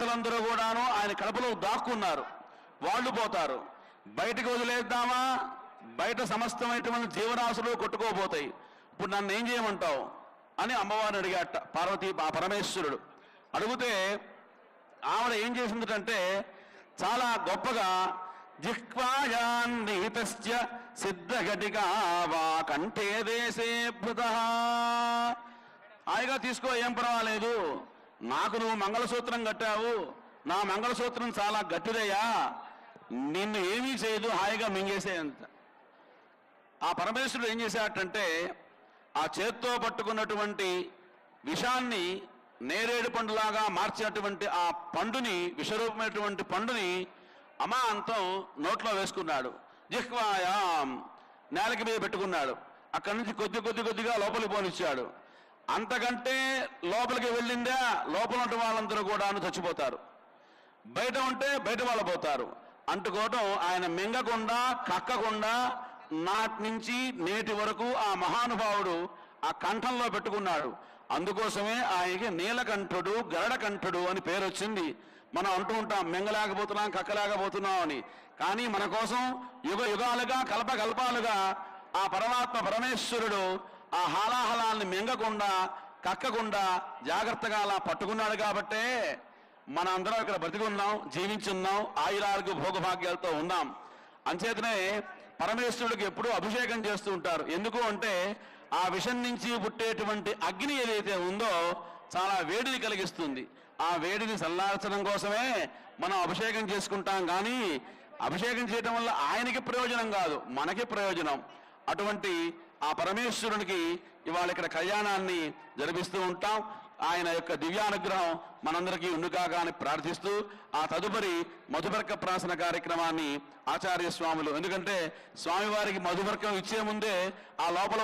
దేవతలందరూ కూడాను ఆయన కడపలో దాక్కున్నారు. వాళ్ళు పోతారు. బయటకు వదిలేద్దామా? బయట సమస్తమైనటువంటి జీవరాశులు కొట్టుకోపోతాయి ఇప్పుడు నన్ను ఏం చేయమంటావు? అని అమ్మవారిని అడిగాట పార్వతి పరమేశ్వరుడు. అడిగితే ఆవిడ ఏం చేసిందంటే చాలా గొప్పగా జిహ్వాయాన్నిహితస్య సిద్ధఘటికా వా కంఠే దేశే భృత. హాయిగా తీసుకో ఏం పర్వాలేదు. నాకు నువ్వు మంగళసూత్రం కట్టావు. నా మంగళసూత్రం చాలా గట్టిదయ్యా. నిన్ను ఏమీ చేయదు హాయిగా మింగేసేయంత ఆ పరమేశ్వరుడు ఏం చేశాడంటే ఆ చేత్తో పట్టుకున్నటువంటి విషాన్ని నేరేడు పండులాగా మార్చినటువంటి ఆ పండుని విషరూపమైనటువంటి పండుని అమాంతం నోట్లో వేసుకున్నాడు. జిహ్వాయాం నేలకి మీద పెట్టుకున్నాడు. అక్కడి నుంచి కొద్ది కొద్ది కొద్దిగా లోపలికి పోనిచ్చాడు. అంతకంటే లోపలికి వెళ్ళిందా లోపల ఉన్న వాళ్ళందరూ కూడా చచ్చిపోతారు. బయట ఉంటే బయట వాళ్ళు పోతారు. అంటుకోవటం ఆయన మింగకుండా కక్కకుండా నాటి నుంచి నేటి వరకు ఆ మహానుభావుడు ఆ కంఠంలో పెట్టుకున్నాడు. అందుకోసమే ఆయనకి నీలకంఠుడు గరడకంఠుడు అని పేరు వచ్చింది. మనం అంటూ ఉంటాం మింగలేకపోతున్నాం కక్కలేకపోతున్నాం అని. కానీ మన కోసం యుగ యుగాలుగా కల్పకల్పాలుగా ఆ పరమాత్మ పరమేశ్వరుడు ఆ హాలాహలాల్ని మింగకుండా కక్కకుండా జాగ్రత్తగా అలా పట్టుకున్నాడు కాబట్టే మన అందరం ఇక్కడ బ్రతికున్నాం జీవించున్నాం ఆయురాలకు భోగభాగ్యాలతో ఉన్నాం. అంచేతనే పరమేశ్వరుడికి ఎప్పుడూ అభిషేకం చేస్తూ ఉంటారు. ఎందుకు అంటే ఆ విషం నుంచి పుట్టేటువంటి అగ్ని ఏదైతే ఉందో చాలా వేడిని కలిగిస్తుంది. ఆ వేడిని చల్లార్చడం కోసమే మనం అభిషేకం చేసుకుంటాం. కానీ అభిషేకం చేయడం వల్ల ఆయనకి ప్రయోజనం కాదు మనకి ప్రయోజనం. అటువంటి ఆ పరమేశ్వరునికి ఇవాళ ఇక్కడ కళ్యాణాన్ని జరిపిస్తూ ఉంటాం. ఆయన యొక్క దివ్యానుగ్రహం మనందరికీ ఉండుకాగా అని ప్రార్థిస్తూ ఆ తదుపరి మధుబర్క ప్రాసన కార్యక్రమాన్ని ఆచార్య స్వాములు ఎందుకంటే స్వామివారికి మధుబర్కం ఇచ్చే ముందే ఆ లోపల